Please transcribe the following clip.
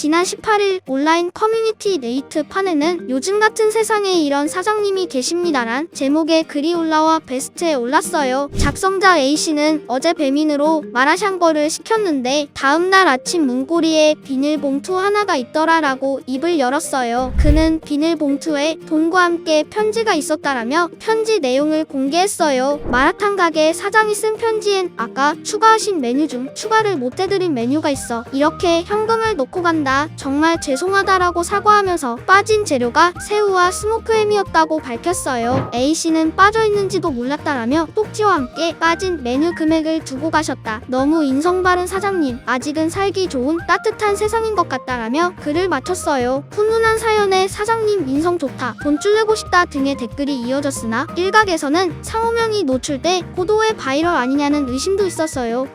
지난 18일 온라인 커뮤니티 네이트 판에는 요즘 같은 세상에 이런 사장님이 계십니다란 제목의 글이 올라와 베스트에 올랐어요. 작성자 A씨는 어제 배민으로 마라샹궈를 시켰는데 다음날 아침 문고리에 비닐봉투 하나가 있더라라고 입을 열었어요. 그는 비닐봉투에 돈과 함께 편지가 있었다라며 편지 내용을 공개했어요. 마라탕 가게 사장이 쓴 편지엔 아까 추가하신 메뉴 중 추가를 못 해드린 메뉴가 있어. 이렇게 현금을 놓고 간다. 정말 죄송하다라고 사과하면서 빠진 재료가 새우와 스모크 햄이었다고 밝혔어요. A씨는 빠져있는지도 몰랐다라며 쪽지와 함께 빠진 메뉴 금액을 두고 가셨다. 너무 인성 바른 사장님. 아직은 살기 좋은 따뜻한 세상인 것 같다라며 글을 마쳤어요. 훈훈한 사연에 사장님 인성 좋다. 돈 줄 내고 싶다 등의 댓글이 이어졌으나 일각에서는 상호명이 노출돼 고도의 바이럴 아니냐는 의심도 있었어요.